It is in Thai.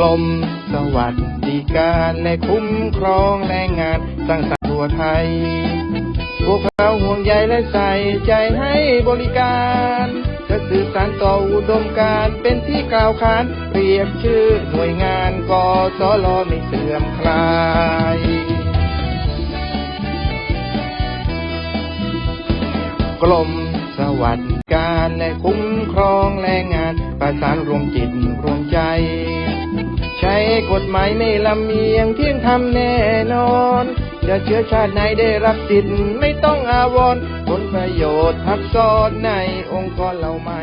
รมสวัสดิการและคุ้มครองแรงงานสร้างสรรค์ทั่วไทย พวกเราห่วงใยและใส่ใจให้บริการ จะสื่อสารต่ออุดมการเป็นที่กล่าวขานเรียกชื่อหน่วยงานกสลไม่เสื่อมคลายกรมสวัสดิการและคุ้มครองแรงงาน ประสานรวมจิตรวมใจ ใช้กฎหมายไม่ลำเอียงเที่ยงธรรมแน่นอนจะเชื้อชาติไหนได้รับสิทธิ์ไม่ต้องอาวรณ์ผลประโยชน์ทับซ้อนในองค์กรเราไม่